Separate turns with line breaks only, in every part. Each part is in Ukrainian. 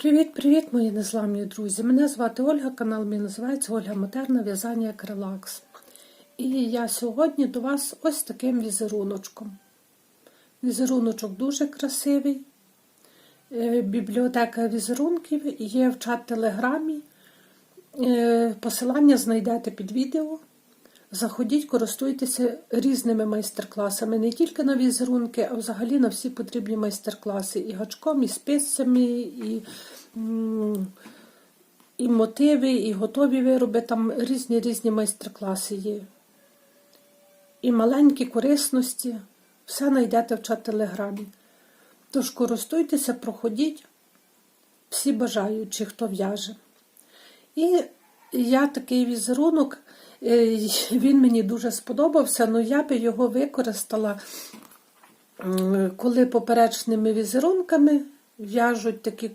Привіт-привіт, мої незламні друзі! Мене звати Ольга, канал мій називається Ольга Матерна В'язання як релакс. І я сьогодні до вас ось таким візеруночком. Візеруночок дуже красивий. Е, Бібліотека візерунків є в чат Телеграмі. Е, Посилання знайдете під відео. Заходіть, користуйтеся різними майстер-класами, не тільки на візерунки, а взагалі на всі потрібні майстер-класи. І гачком, і спицями, і, і мотиви, і готові вироби. Там різні різні майстер-класи є. І маленькі корисності. Все знайдете в чат телеграмі. Тож користуйтеся, проходіть, всі бажаючі, хто в'яже. І я такий візерунок. Е, Він мені дуже сподобався, але я би його використала, коли поперечними візерунками в'яжуть такі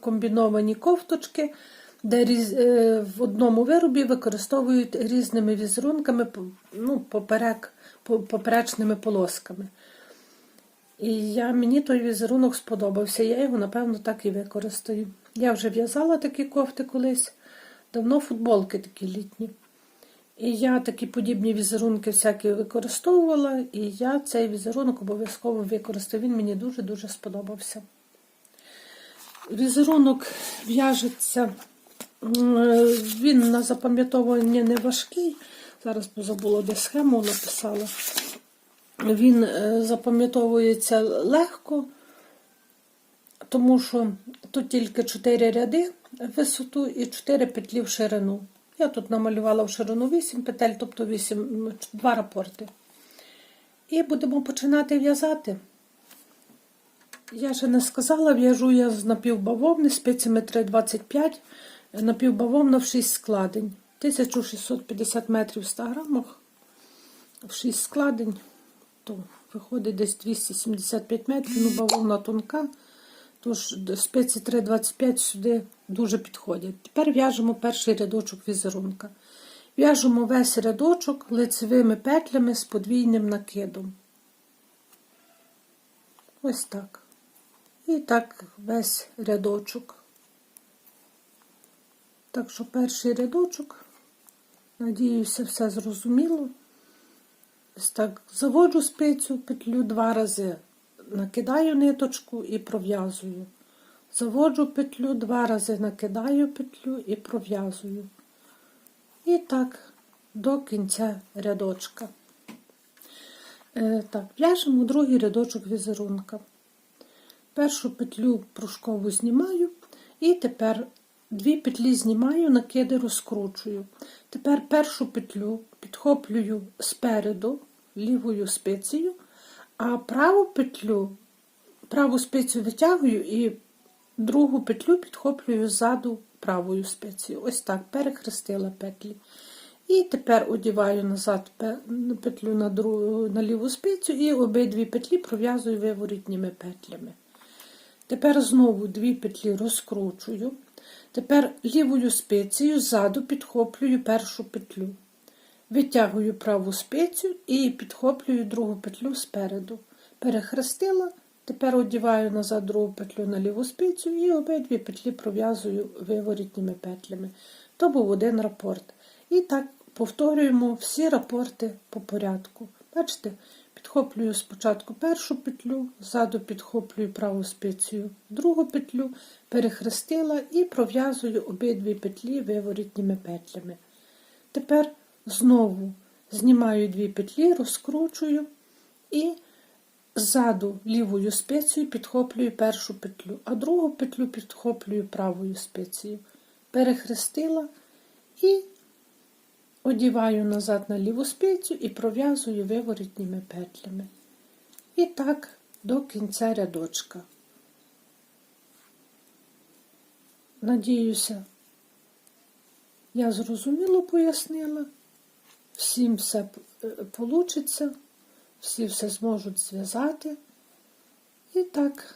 комбіновані кофточки, де е, в одному виробі використовують різними візерунками, ну, поперек, поперечними полосками. І я, мені той візерунок сподобався, я його, напевно, так і використаю. Я вже в'язала такі кофти колись, давно футболки такі літні. І я такі подібні візерунки всякі використовувала, і я цей візерунок обов'язково використаю. Він мені дуже-дуже сподобався. Візерунок в'яжеться, він на запам'ятовування не важкий. Зараз позабула, де схему написала. Він е, запам'ятовується легко, тому що тут тільки 4 ряди висоту і 4 петлі в ширину. Я тут намалювала в ширину 8 петель, тобто 8, 2 рапорти. І будемо починати в'язати. Я ще не сказала, в'яжу я з напівбавовни спицями 3,25, напівбавовна в 6 складень. 1650 метрів в 100 грамах, в 6 складень, то виходить десь 275 метрів, ну бавовна тонка. Тож спиці 3,25 сюди дуже підходять. Тепер в'яжемо перший рядочок візерунка. В'яжемо весь рядочок лицевими петлями з подвійним накидом. Ось так. І так весь рядочок. Так що перший рядочок, надіюся, все зрозуміло. Ось так заводжу спицю, петлю два рази накидаю ниточку і пров'язую. Заводжу петлю, два рази накидаю петлю і пров'язую. І так до кінця рядочка. Е, так, в'яжемо другий рядочок візерунка. Першу петлю пружкову знімаю, і тепер дві петлі знімаю, накиди розкручую. Тепер першу петлю підхоплюю спереду лівою спицею, а праву петлю, праву спицю витягую і другу петлю підхоплюю ззаду правою спицею. Ось так, перехрестила петлі. І тепер одіваю назад петлю на другу, на ліву спицю і обидві петлі пров'язую виворітніми петлями. Тепер знову дві петлі розкручую. Тепер лівою спицею ззаду підхоплюю першу петлю. Витягую праву спицю і підхоплюю другу петлю спереду. Перехрестила, тепер одіваю назад другу петлю на ліву спицю і обидві петлі пров'язую виворітніми петлями. То був один рапорт. І так повторюємо всі рапорти по порядку. Бачите, підхоплюю спочатку першу петлю, ззаду підхоплюю праву спицею другу петлю, перехрестила і пров'язую обидві петлі виворітніми петлями. Тепер знову знімаю дві петлі, розкручую і ззаду лівою спицею підхоплюю першу петлю, а другу петлю підхоплюю правою спицею. Перехрестила і одіваю назад на ліву спицю і пров'язую виворітніми петлями. І так до кінця рядочка. Надіюся, я зрозуміло пояснила. Всім все вийде, всі все зможуть зв'язати. І так,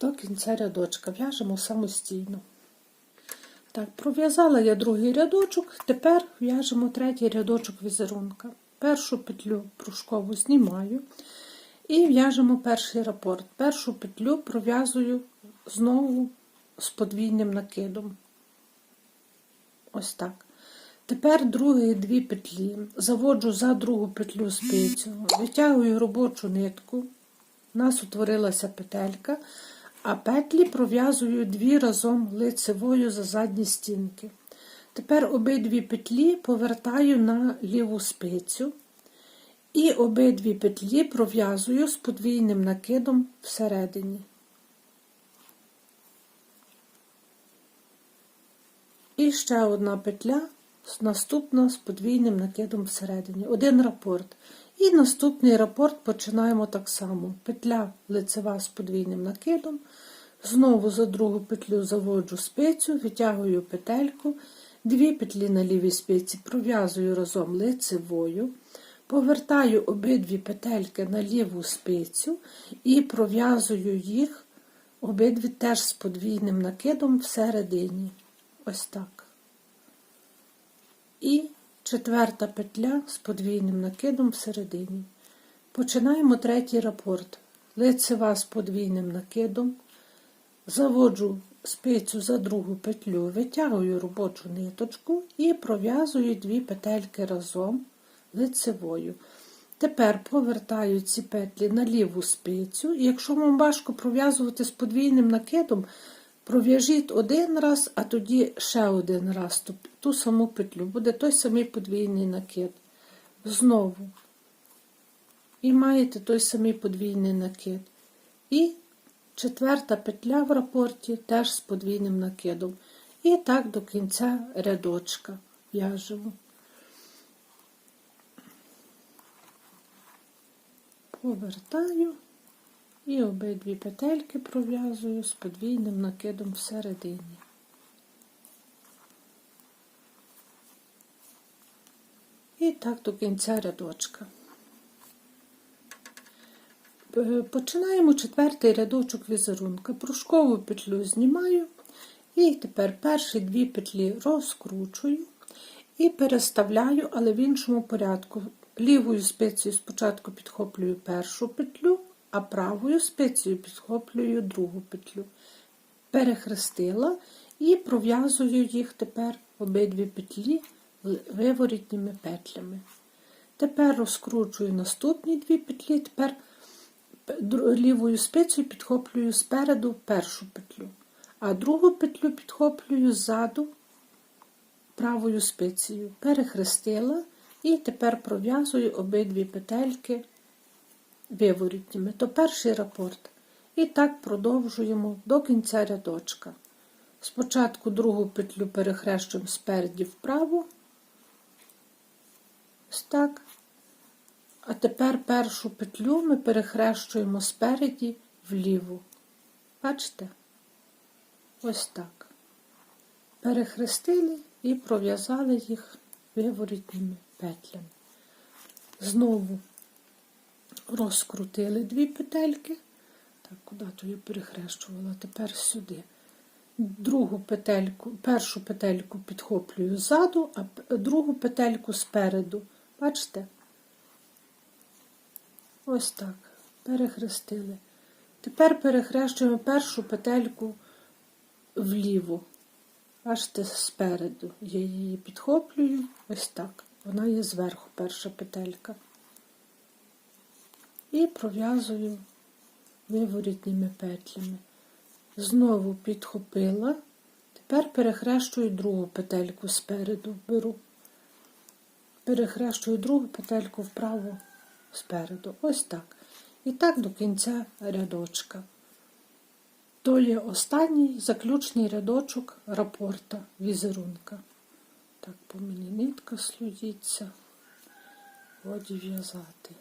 до кінця рядочка в'яжемо самостійно. Так, пров'язала я другий рядочок, тепер в'яжемо третій рядочок візерунка. Першу петлю пружкову знімаю І в'яжемо перший рапорт. Першу петлю пров'язую знову з подвійним накидом. Ось так. Тепер другі дві петлі. Заводжу за другу петлю спицю, витягую робочу нитку. У нас утворилася петелька, а петлі пров'язую дві разом лицевою за задні стінки. Тепер обидві петлі повертаю на ліву спицю. І обидві петлі пров'язую з подвійним накидом всередині. І ще одна петля, наступна з подвійним накидом всередині. Один рапорт. І наступний рапорт починаємо так само. Петля лицева з подвійним накидом. Знову за другу петлю заводжу спицю, витягую петельку, дві петлі на лівій спиці пров'язую разом лицевою. Повертаю обидві петельки на ліву спицю і пров'язую їх обидві теж з подвійним накидом всередині. Ось так. І четверта петля з подвійним накидом всередині. Починаємо третій рапорт. Лицева з подвійним накидом. Заводжу спицю за другу петлю, витягую робочу ниточку і пров'язую дві петельки разом лицевою. Тепер повертаю ці петлі на ліву спицю, якщо вам важко пров'язувати з подвійним накидом, пров'яжіть один раз, а тоді ще один раз ту, ту саму петлю. Буде той самий подвійний накид. Знову. І маєте той самий подвійний накид. І четверта петля в рапорті теж з подвійним накидом. І так до кінця рядочка в'яжемо. повертаю і обидві петельки пров'язую з подвійним накидом всередині. І так до кінця рядочка. Е, Починаємо четвертий рядочок візерунка. Прушкову петлю знімаю, і тепер перші дві петлі розкручую і переставляю, але в іншому порядку. Лівою спицею спочатку підхоплюю першу петлю, а правою спицею підхоплюю другу петлю. Перехрестила і пров'язую їх тепер обидві петлі виворітніми петлями. Тепер розкручую наступні дві петлі, тепер лівою спицею підхоплюю спереду першу петлю, а другу петлю підхоплюю ззаду правою спицею. Перехрестила. І тепер пров'язую обидві петельки виворітніми. То перший рапорт. І так продовжуємо до кінця рядочка. Спочатку другу петлю перехрещуємо спереді вправо. Ось так. А тепер першу петлю ми перехрещуємо спереді вліву. Бачите? Ось так. Перехрестили і пров'язали їх виворітніми петлями. Знову розкрутили дві петельки. Так, куди то я перехрещувала? Тепер сюди. Другу петельку, першу петельку підхоплюю ззаду, а другу петельку спереду. Бачите? Ось так. Перехрестили. Тепер перехрещуємо першу петельку вліво. Бачите, спереду. Я її підхоплюю ось так. Вона є зверху перша петелька. І пров'язую виворітніми петлями. Знову підхопила, тепер перехрещую другу петельку спереду беру. Перехрещую другу петельку вправо спереду. Ось так. І так до кінця рядочка. То є останній заключний рядочок рапорта візерунка. Так, по мені нитка слюдіться, годі в'язати.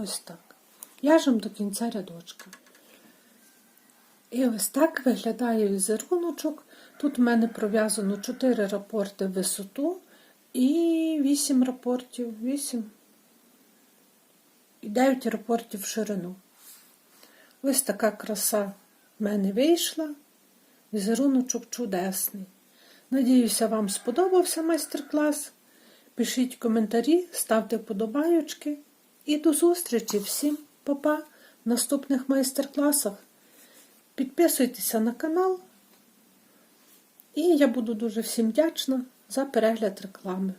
Ось так. В'яжемо до кінця рядочка. І ось так виглядає візеруночок. Тут в мене пров'язано 4 рапорти в висоту і 8 рапортів, 8 і 9 рапортів в ширину. Ось така краса в мене вийшла. Візеруночок чудесний. Надіюся, вам сподобався майстер-клас. Пишіть коментарі, ставте вподобайочки і до зустрічі всім! папа, -па, В наступних майстер-класах підписуйтеся на канал. І я буду дуже всім вдячна за перегляд реклами.